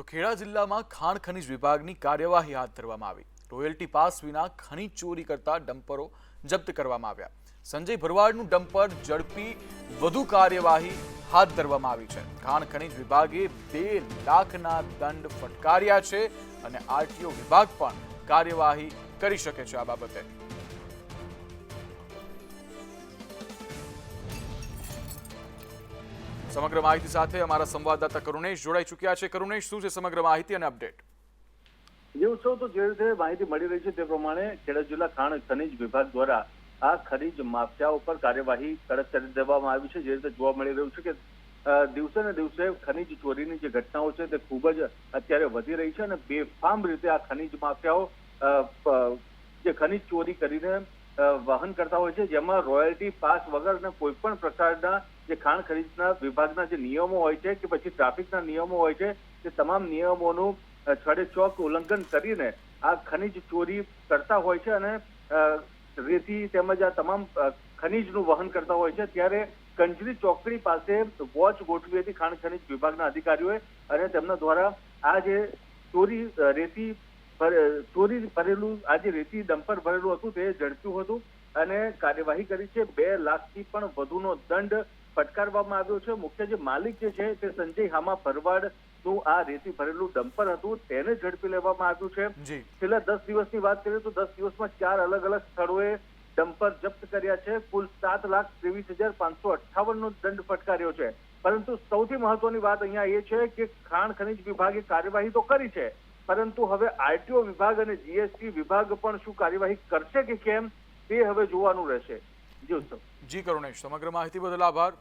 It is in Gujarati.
તો ખેડા જિલ્લામાં ખાણ ખનીજ વિભાગની કાર્યવાહી હાથ ધરવામાં આવી. રોયલ્ટી પાસ વિના ખનીજ ચોરી કરતા ડમ્પરો જપ્ત કરવામાં આવ્યા. સંજય ભરવાડનું ડમ્પર ઝડપી, વધુ કાર્યવાહી હાથ ધરવામાં આવી છે. ખાણ ખનીજ વિભાગે બે લાખના દંડ ફટકાર્યા છે અને આરટીઓ વિભાગ પણ કાર્યવાહી કરી શકે છે આ બાબતે. સમગ્ર માહિતી સાથે અમારા સંવાદદાતા કરુણેશ જોડાઈ ચૂક્યા છે. કરુણેશ, શું છે સમગ્ર માહિતી અને અપડેટ? જે તો જે રીતે માહિતી મળી રહી છે તે પ્રમાણે ખેડા જિલ્લા ખાણ ખનિજ વિભાગ દ્વારા આ ખનીજ માફિયા ઉપર કાર્યવાહી કડક કરી દેવામાં આવી છે. જે રીતે જોવા મળી રહ્યું છે કે દિવસે ને દિવસે ખનીજ ચોરીની જે ઘટનાઓ છે તે ખૂબ જ અત્યારે વધી રહી છે અને બેફામ રીતે આ ખનીજ માફિયાઓ જે ખનીજ ચોરી કરીને વહન કરતા હોય છે, જેમાં રોયલ્ટી, પાસ વગરના કોઈ પણ પ્રકારના જે ખાણ ખનીજના વિભાગના જે નિયમો હોય છે કે પછી ટ્રાફિકના નિયમો હોય છે, તે તમામ નિયમોનું છડે ચોક ઉલ્લંઘન કરીને આ ખનીજ ચોરી કરતા હોય છે અને રેતી તેમજ આ તમામ ખનીજનું વહન કરતા હોય છે. ત્યારે કંજરી ચોકડી પાસે વોચ ગોઠવી હતી ખાણ ખનીજ વિભાગના અધિકારીઓએ અને તેમના દ્વારા આ જે ચોરી રેતી ચોરી ભરેલું આ જે રેતી ડમ્પર ભરેલું હતું તે ઝડપ્યું હતું અને કાર્યવાહી કરી છે. બે લાખથી પણ વધુનો દંડ ફટકારવામાં આવ્યો છે. મુખ્ય જે માલિક જે છે તે સંજય હામા ભરવાડનું આ રેતી ભરેલું ડમ્પર હતું તેને ઝડપી લેવામાં આવ્યું છે. છેલ્લા દસ દિવસની વાત કરીએ તો દસ દિવસમાં ચાર અલગ અલગ સ્થળોએ ડમ્પર જપ્ત કર્યા છે. કુલ સાત લાખ ત્રેવીસ હજાર પાંચસો અઠાવન નો દંડ ફટકાર્યો છે. પરંતુ સૌથી મહત્વની વાત અહીંયા એ છે કે ખાણ ખનીજ વિભાગે કાર્યવાહી તો કરી છે પરંતુ હવે આરટીઓ વિભાગ અને જીએસટી વિભાગ પણ શું કાર્યવાહી કરશે કે કેમ, તે હવે જોવાનું રહેશે. જી જી, કરુણેશ, સમગ્ર માહિતી બદલ આભાર.